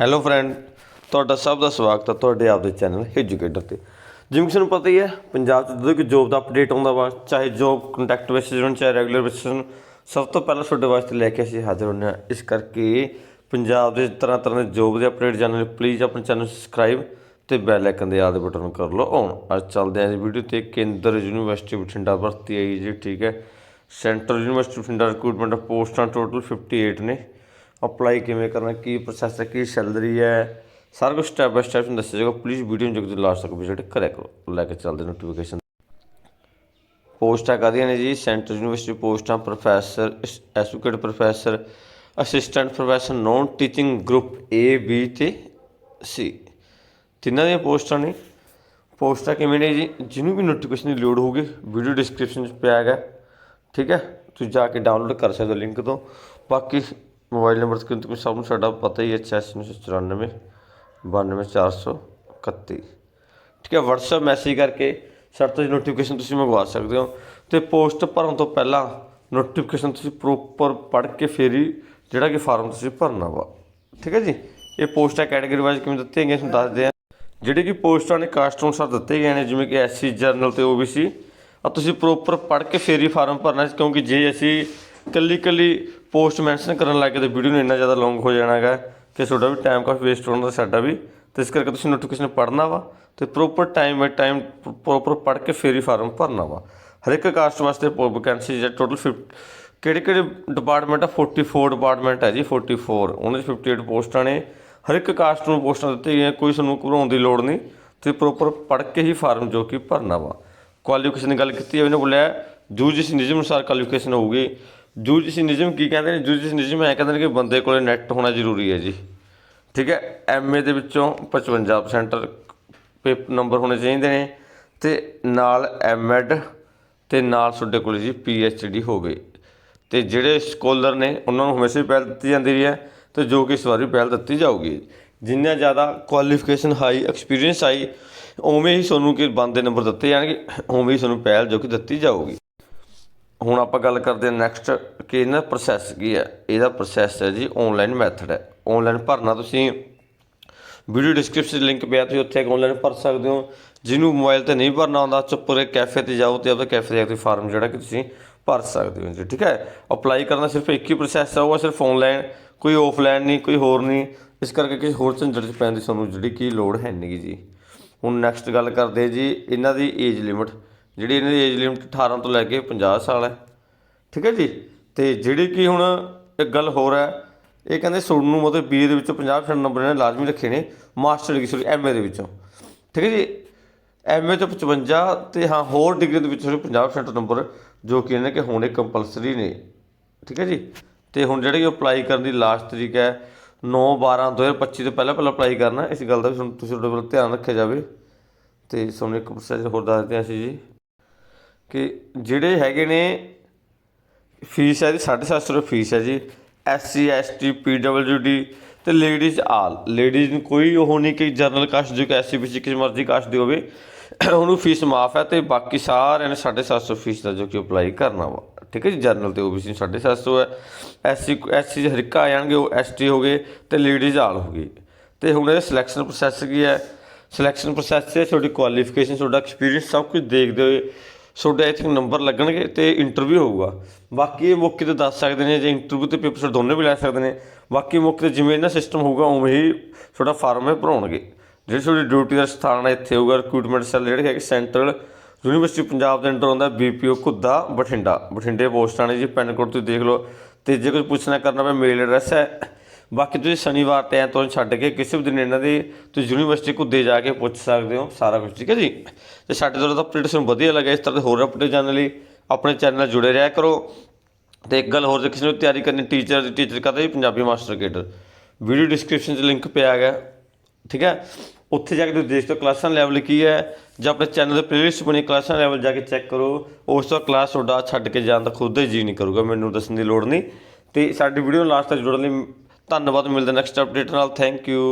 Hello friend ਤੁਹਾਡਾ ਸਭ ਦਾ ਸਵਾਗਤ ਹੈ ਤੁਹਾਡੇ ਆਪਦੇ ਚੈਨਲ ਐਜੂਕੇਟਰ ਤੇ। ਜਿਵੇਂ ਕਿ ਤੁਹਾਨੂੰ ਪਤਾ ਹੀ ਹੈ, ਪੰਜਾਬ 'ਚ ਜਦੋਂ ਕਿ ਜੋਬ ਦਾ ਅਪਡੇਟ ਆਉਂਦਾ ਵਾ, ਚਾਹੇ ਜੋਬ ਕੰਟੈਕਟ ਬੇਸਿਸ ਹੋਣ ਚਾਹੇ ਰੈਗੂਲਰ ਬੇਸਿਸ ਹੋਣ ਸਭ ਤੋਂ ਪਹਿਲਾਂ ਤੁਹਾਡੇ ਵਾਸਤੇ ਲੈ ਕੇ ਅਸੀਂ ਹਾਜ਼ਰ ਹੁੰਦੇ ਹਾਂ। ਇਸ ਕਰਕੇ ਪੰਜਾਬ ਦੇ ਤਰ੍ਹਾਂ ਤਰ੍ਹਾਂ ਦੇ ਜੋਬ ਦੇ ਅਪਡੇਟ ਜਾਣਨ ਲਈ ਪਲੀਜ਼ ਆਪਣੇ ਚੈਨਲ ਸਬਸਕ੍ਰਾਈਬ ਤੇ ਬੈਲ ਆਈਕਨ ਦੇ ਆਦੇ ਬਟਨ ਨੂੰ ਕਰ ਲਓ ਔਨ ਅੱਜ ਚੱਲਦੇ ਹਾਂ ਇਸ ਵੀਡੀਓ ਤੇ ਕੇਂਦਰ ਯੂਨੀਵਰਸਿਟੀ ਬਠਿੰਡਾ ਭਰਤੀ ਆਈ ਜੀ, ਠੀਕ ਹੈ। ਸੈਂਟਰਲ ਯੂਨੀਵਰਸਿਟੀ ਬਠਿੰਡਾ ਰਿਕਰੂਟਮੈਂਟ ਪੋਸਟਾਂ ਟੋਟਲ 58 ਨੇ। ਅਪਲਾਈ ਕਿਵੇਂ ਕਰਨਾ, ਕੀ ਪ੍ਰੋਸੈਸ ਹੈ, ਕੀ ਸੈਲਰੀ ਹੈ, ਸਾਰਾ ਕੁਝ ਸਟੈਪ ਬਾਈ ਸਟੈਪ ਤੁਹਾਨੂੰ ਦੱਸਿਆ ਜਾਏਗਾ ਪਲੀਜ਼ ਵੀਡੀਓ ਨੂੰ ਜਲਦੀ ਲਾਸਟ ਤੱਕ ਵਿਜ਼ਿਟ ਕਰਿਆ ਕਰੋ। ਲੈ ਕੇ ਚੱਲਦੇ ਨੋਟੀਫਿਕੇਸ਼ਨ ਪੋਸਟਾਂ ਕਾਹਦੀਆਂ ਨੇ ਜੀ? ਸੈਂਟਰਲ ਯੂਨੀਵਰਸਿਟੀ ਪੋਸਟਾਂ professor associate professor assistant professor non teaching group A B ਤੇ ਸੀ ਤਿੰਨਾਂ ਦੀਆਂ ਪੋਸਟਾਂ ਨੇ। ਪੋਸਟਾਂ ਕਿਵੇਂ ਨੇ ਜੀ? ਜਿਹਨੂੰ ਵੀ ਨੋਟੀਫਿਕੇਸ਼ਨ ਦੀ ਲੋੜ ਹੋਊਗੀ ਵੀਡੀਓ ਡਿਸਕ੍ਰਿਪਸ਼ਨ 'ਚ ਪਿਆ ਹੈਗਾ। ਠੀਕ ਹੈ? ਤੁਸੀਂ ਜਾ ਕੇ ਡਾਊਨਲੋਡ ਕਰ ਸਕਦੇ ਹੋ ਲਿੰਕ ਤੋਂ। ਬਾਕੀ ਮੋਬਾਈਲ ਨੰਬਰ ਸਕਰੀਨ ਤੇ ਸਭ ਨੂੰ ਸਾਡਾ ਪਤਾ ਹੀ ਹੈ 8694 92431 ਠੀਕ ਹੈ, WhatsApp ਮੈਸੇਜ ਕਰਕੇ ਸਾਡੇ ਤੋਂ ਨੋਟੀਫਿਕੇਸ਼ਨ ਤੁਸੀਂ ਮੰਗਵਾ ਸਕਦੇ ਹੋ ਤੇ ਪੋਸਟ ਭਰਨ ਤੋਂ ਪਹਿਲਾਂ ਨੋਟੀਫਿਕੇਸ਼ਨ ਤੁਸੀਂ ਪ੍ਰੋਪਰ ਪੜ੍ਹ ਕੇ ਫੇਰ ਹੀ ਜਿਹੜਾ ਕਿ ਫਾਰਮ ਤੁਸੀਂ ਭਰਨਾ ਵਾ। ਠੀਕ ਹੈ ਜੀ, ਇਹ ਪੋਸਟਾਂ ਕੈਟਾਗਰੀ ਵਾਈਜ਼ ਕਿਵੇਂ ਦਿੱਤੀਆਂ ਗਏ ਤੁਹਾਨੂੰ ਦੱਸਦੇ ਆ ਜਿਹੜੇ ਕਿ ਪੋਸਟਾਂ ਨੇ ਕਾਸਟ ਅਨੁਸਾਰ ਦਿੱਤੇ ਗਏ ਨੇ, ਜਿਵੇਂ ਕਿ ਐਸਸੀ ਜਰਨਲ ਤੇ ਓਬੀਸੀ ਆ ਤੁਸੀਂ ਪ੍ਰੋਪਰ ਪੜ੍ਹ ਕੇ ਫੇਰ ਹੀ ਫਾਰਮ ਭਰਨਾ, ਕਿਉਂਕਿ ਜੇ ਅਸੀਂ ਕੱਲੀ ਕੱਲੀ ਪੋਸਟ ਮੈਂਸ਼ਨ ਕਰਨ ਲੱਗ ਗਏ ਤੇ ਵੀਡੀਓ ਨੂੰ ਇੰਨਾ ਜ਼ਿਆਦਾ ਲੌਂਗ ਹੋ ਜਾਣਾ ਹੈਗਾ ਕਿ ਤੁਹਾਡਾ ਵੀ ਟਾਈਮ ਕਾਫੀ ਵੇਸਟ ਹੋਣਾ ਤੇ ਸਾਡਾ ਵੀ। ਤੇ ਇਸ ਕਰਕੇ ਤੁਸੀਂ ਨੋਟੀਫਿਕੇਸ਼ਨ ਪੜ੍ਹਨਾ ਵਾ ਤੇ proper time by time proper ਪੜ੍ਹ ਕੇ ਫੇਰ ਹੀ ਫਾਰਮ ਭਰਨਾ ਵਾ। ਹਰ ਇੱਕ ਕਾਸਟ ਵਾਸਤੇ ਵੈਕੈਂਸੀ ਹੈ ਟੋਟਲ 50 ਕਿਹੜੇ ਕਿਹੜੇ ਡਿਪਾਰਟਮੈਂਟ ਆ? 44 ਡਿਪਾਰਟਮੈਂਟ ਹੈ ਜੀ 44 ਉਹਨਾਂ 'ਚ 58 ਪੋਸਟਾਂ ਨੇ। ਹਰ ਇੱਕ ਕਾਸਟ ਨੂੰ ਪੋਸਟਾਂ ਦਿੱਤੀਆਂ ਗਈਆਂ, ਕੋਈ ਤੁਹਾਨੂੰ ਘਬਰਾਉਣ ਦੀ ਲੋੜ ਨਹੀਂ। ਤੇ ਪ੍ਰੋਪਰ ਪੜ੍ਹ ਕੇ ਹੀ ਫਾਰਮ ਜੋ ਕਿ ਭਰਨਾ ਵਾ। ਕੁਆਲੀਫਿਕੇਸ਼ਨ ਦੀ ਗੱਲ ਕੀਤੀ ਹੈ ਉਹਨੇ ਬੋਲਿਆ ਯੂਜੀਸੀ ਨਿਯਮ ਅਨੁਸਾਰ ਕੁਆਲੀਫਿਕੇਸ਼ਨ ਹੋਊਗੀ। ਯੂਜੀਸੀ ਨਿਯਮ ਕੀ ਕਹਿੰਦੇ ਨੇ? ਯੂਜੀਸੀ ਨਿਯਮ ਐ ਕਹਿੰਦੇ ਨੇ ਕਿ ਬੰਦੇ ਕੋਲੇ ਨੈਟ ਹੋਣਾ ਜ਼ਰੂਰੀ ਹੈ ਜੀ। ਠੀਕ ਹੈ? ਐਮਏ ਦੇ ਵਿੱਚੋਂ 55% ਪੇਪਰ ਨੰਬਰ ਹੋਣੇ ਚਾਹੀਦੇ ਨੇ ਤੇ ਨਾਲ ਐਮਐਡ ਤੇ ਨਾਲ ਤੁਹਾਡੇ ਕੋਲ ਜੀ ਪੀਐਚਡੀ ਹੋਵੇ ਤੇ ਜਿਹੜੇ ਸਕਾਲਰ ਨੇ, ਉਹਨਾਂ ਨੂੰ ਹਮੇਸ਼ਾ ਹੀ ਪਹਿਲ ਦਿੱਤੀ ਜਾਂਦੀ ਹੈ ਤੇ ਜੋ ਕਿ ਇਸ ਵਾਰ ਵੀ ਪਹਿਲ ਦਿੱਤੀ ਜਾਊਗੀ। ਜਿੰਨਾ ਜ਼ਿਆਦਾ ਕੁਆਲੀਫਿਕੇਸ਼ਨ ਹਾਈ ਐਕਸਪੀਰੀਅੰਸ ਆਈ, ਉਵੇਂ ਹੀ ਤੁਹਾਨੂੰ ਕਿ ਬੰਦੇ ਨੰਬਰ ਦਿੱਤੇ ਜਾਣਗੇ, ਉਵੇਂ ਹੀ ਤੁਹਾਨੂੰ ਪਹਿਲ ਜੋ ਕਿ ਦਿੱਤੀ ਜਾਊਗੀ। ਹੁਣ ਆਪਾਂ ਗੱਲ ਕਰਦੇ ਹਾਂ ਨੈਕਸਟ ਕਿ ਇਹਨਾਂ ਦਾ ਪ੍ਰੋਸੈਸ ਕੀ ਹੈ? ਇਹਦਾ ਪ੍ਰੋਸੈਸ ਹੈ ਜੀ ਆਨਲਾਈਨ ਮੈਥਡ ਹੈ। ਆਨਲਾਈਨ ਭਰਨਾ ਤੁਸੀਂ ਵੀਡੀਓ ਡਿਸਕ੍ਰਿਪਸ਼ਨ ਲਿੰਕ ਪਿਆ, ਤੁਸੀਂ ਉੱਥੇ ਆਨਲਾਈਨ ਭਰ ਸਕਦੇ ਹੋ। ਜਿਹਨੂੰ ਮੋਬਾਈਲ ਤੇ ਨਹੀਂ ਭਰਨਾ ਆਉਂਦਾ ਚੁੱਪਰੇ ਕੈਫੇ ਤੇ ਜਾਓ ਤੇ ਆਪਦਾ ਕੈਫੇ ਜਾ ਕੇ ਫਾਰਮ ਜਿਹੜਾ ਕਿ ਤੁਸੀਂ ਭਰ ਸਕਦੇ ਹੋ ਜੀ, ਠੀਕ ਹੈ? ਅਪਲਾਈ ਕਰਨਾ ਸਿਰਫ ਇੱਕ ਹੀ ਪ੍ਰੋਸੈਸ ਹੈ, ਉਹ ਸਿਰਫ ਆਨਲਾਈਨ ਕੋਈ ਆਫਲਾਈਨ ਨਹੀਂ, ਕੋਈ ਹੋਰ ਨਹੀਂ। ਇਸ ਕਰਕੇ ਕਿਸੇ ਹੋਰ ਝੰਜਟ 'ਚ ਪੈਣ ਦੀ ਤੁਹਾਨੂੰ ਜਿਹੜੀ ਕੀ ਲੋੜ ਹੈ ਨਹੀਂ ਜੀ। ਹੁਣ ਨੈਕਸਟ ਗੱਲ ਕਰਦੇ ਜੀ, ਇਹਨਾਂ ਦੀ ਏਜ ਲਿਮਿਟ ਜਿਹੜੀ ਇਹਨਾਂ ਦੀ ਏਜ ਲਿਮਿਟ 18 ਤੋਂ ਲੈ ਕੇ 50 ਸਾਲ ਹੈ। ਠੀਕ ਹੈ ਜੀ? ਤੇ ਜਿਹੜੀ ਕਿ ਹੁਣ ਇੱਕ ਗੱਲ ਹੋਰ ਹੈ, ਇਹ ਕਹਿੰਦੇ ਸੁਣਨ ਨੂੰ ਮਤਲਬ ਬੀਏ ਦੇ ਵਿੱਚੋਂ 50% ਨੰਬਰ ਇਹਨੇ ਲਾਜ਼ਮੀ ਰੱਖੇ ਨੇ ਮਾਸਟਰ ਡਿਗਰੀ ਸੋਰੀ ਐਮਏ ਦੇ ਵਿੱਚੋਂ। ਠੀਕ ਹੈ ਜੀ? ਐਮਏ ਤੋਂ 55 ਤੇ ਹਾਂ, ਹੋਰ ਡਿਗਰੀ ਦੇ ਵਿੱਚੋਂ ਸੋਰੀ 50% ਨੰਬਰ ਜੋ ਕਿ ਇਹਨਾਂ ਕਿ ਹੋਣੇ ਕੰਪਲਸਰੀ ਨੇ। ਠੀਕ ਹੈ ਜੀ? ਤੇ ਹੁਣ ਜਿਹੜੇ ਕਿ ਅਪਲਾਈ ਕਰਨ ਦੀ ਲਾਸਟ ਤਰੀਕ ਹੈ 9 12 2025 ਤੋਂ ਪਹਿਲਾਂ ਪਹਿਲਾਂ ਅਪਲਾਈ ਕਰਨਾ, ਇਸ ਗੱਲ ਦਾ ਵੀ ਤੁਹਾਨੂੰ ਤੁਸੀਂ ਤੁਹਾਡੇ ਵੱਲ ਧਿਆਨ ਰੱਖਿਆ ਜਾਵੇ। ਤੇ ਤੁਹਾਨੂੰ ਇੱਕ ਪ੍ਰੋਸੈਸ ਹੋਰ ਦੱਸ ਦਿਆਂ ਅਸੀਂ ਜੀ। ਕਿ ਜਿਹੜੇ ਹੈਗੇ ਨੇ, ਫੀਸ ਹੈ ਜੀ 750 ਰੁਪਏ ਫੀਸ ਹੈ ਜੀ S C S T P W D ਤੇ ਲੇਡੀਜ਼ ਆਲ। ਲੇਡੀਜ਼ ਨੂੰ ਕੋਈ ਉਹ ਨਹੀਂ ਕਿ ਜਨਰਲ ਕਾਸਟ ਜੋ ਕਿ ਐਸ ਸੀ ਬੀ ਕਿਸੇ ਮਰਜ਼ੀ ਕਾਸਟ ਦੀ ਹੋਵੇ, ਉਹਨੂੰ ਫੀਸ ਮਾਫ ਹੈ ਤੇ ਬਾਕੀ ਸਾਰਿਆਂ ਨੇ 750 ਫੀਸ ਦਾ ਜੋ ਕਿ ਅਪਲਾਈ ਕਰਨਾ ਵਾ। ਠੀਕ ਹੈ ਜੀ ਜਨਰਲ ਤੇ ਓਬੀਸੀ 750 ਹੈ। S C S C Harika ਆ ਜਾਣਗੇ, ਉਹ ਐਸ ਟੀ ਹੋ ਗਏ ਤੇ ਲੇਡੀਜ਼ ਆਲ ਹੋ ਗਈ ਤੇ ਹੁਣ ਇਹ ਸਿਲੈਕਸ਼ਨ ਪ੍ਰੋਸੈਸ ਕੀ ਹੈ? ਸਿਲੈਕਸ਼ਨ ਪ੍ਰੋਸੈਸ 'ਚ ਤੁਹਾਡੀ ਕੁਆਲੀਫਿਕੇਸ਼ਨ ਤੁਹਾਡਾ ਐਕਸਪੀਰੀਅੰਸ ਸਭ ਕੁਝ ਦੇਖਦੇ ਹੋਏ ਤੁਹਾਡੇ ਆਈ ਥਿੰਕ ਨੰਬਰ ਲੱਗਣਗੇ ਤੇ ਇੰਟਰਵਿਊ ਹੋਊਗਾ। ਬਾਕੀ ਇਹ ਮੌਕੇ ਤੇ ਦੱਸ ਸਕਦੇ ਨੇ, ਜੇ ਇੰਟਰਵਿਊ ਤੇ ਪੇਪਰ ਦੋਨੇ ਵੀ ਲੈ ਸਕਦੇ ਨੇ। ਬਾਕੀ ਮੌਕੇ ਤੇ ਜਿਵੇਂ ਇਹਨਾਂ ਸਿਸਟਮ ਹੋਊਗਾ, ਉਵੇਂ ਹੀ ਤੁਹਾਡਾ ਫਾਰਮ ਹੈ ਭਰਾਉਣਗੇ। ਜਿਹੜੇ ਤੁਹਾਡੀ ਡਿਊਟੀ ਦਾ ਸਥਾਨ ਹੈ ਇੱਥੇ ਹੋਊਗਾ ਰਿਕਰੂਟਮੈਂਟ ਸੈੱਲ ਜਿਹੜੇ ਹੈਗੇ ਸੈਂਟਰਲ ਯੂਨੀਵਰਸਿਟੀ ਪੰਜਾਬ ਦੇ ਅੰਡਰ ਆਉਂਦਾ ਬੀਪੀਓ ਕੁੱਦਾ ਬਠਿੰਡਾ। ਬਠਿੰਡੇ ਪੋਸਟਾਂ ਨੇ ਜੀ, ਪਿੰਨ ਕੋਡ ਤੁਸੀਂ ਦੇਖ ਲਓ। ਤੇ ਜੇ ਕੁਝ ਪੁੱਛਣਾ ਕਰਨਾ ਪਵੇ ਮੇਲ ਐਡਰੈਸ ਹੈ ਬਾਕੀ ਤੁਸੀਂ ਸ਼ਨੀਵਾਰ ਤੇ ਐਤਵਾਰ ਛੱਡ ਕੇ ਕਿਸੇ ਵੀ ਦਿਨ ਇਹਨਾਂ ਦੀ ਤੁਸੀਂ ਯੂਨੀਵਰਸਿਟੀ ਘੁੱਦੇ ਜਾ ਕੇ ਪੁੱਛ ਸਕਦੇ ਹੋ, ਸਾਰਾ ਕੁਝ ਠੀਕ ਹੈ ਜੀ? ਤੇ ਸਾਡੇ ਤੋਂ ਅਪਡੇਟ ਤੁਹਾਨੂੰ ਵਧੀਆ ਲੱਗਾ ਇਸ ਤਰ੍ਹਾਂ ਦੇ ਹੋਰ ਅਪਡੇਟ ਜਾਣਨ ਲਈ ਆਪਣੇ ਚੈਨਲ ਨਾਲ ਜੁੜੇ ਰਿਹਾ ਕਰੋ। ਤੇ ਇੱਕ ਗੱਲ ਹੋਰ ਜੇ ਕਿਸੇ ਨੂੰ ਤਿਆਰੀ ਕਰਨੀ ਟੀਚਰ ਦੀ ਟੀਚਰ ਕਰਦਾ ਜੀ Punjabi master cadre. Video description 'ਚ ਲਿੰਕ ਪਿਆ ਹੈਗਾ, ਠੀਕ ਹੈ? ਉੱਥੇ ਜਾ ਕੇ ਤੁਸੀਂ ਦੇਖ ਲਓ ਕਲਾਸਾਂ ਲੈਵਲ ਕੀ ਹੈ, ਜਾਂ ਆਪਣੇ ਚੈਨਲ ਦੇ ਪਲੇਲਿਸਟ ਬਣੀ ਕਲਾਸਾਂ ਲੈਵਲ ਜਾ ਕੇ ਚੈੱਕ ਕਰੋ। ਉਸ ਤੋਂ ਕਲਾਸ ਤੁਹਾਡਾ ਛੱਡ ਕੇ ਜਾਣ ਦਾ ਖੁਦ ਹੀ ਜੀ ਨਹੀਂ ਕਰੂਗਾ, ਮੈਨੂੰ ਦੱਸਣ ਦੀ ਲੋੜ ਨਹੀਂ। ਤੇ ਸਾਡੀ ਵੀਡੀਓ ਨੂੰ ਲਾਸਟ ਤੱਕ ਜੁੜਨ ਲਈ ਧੰਨਵਾਦ ਮਿਲਦੇ ਨੈਕਸਟ ਅਪਡੇਟ ਨਾਲ ਥੈਂਕ ਯੂ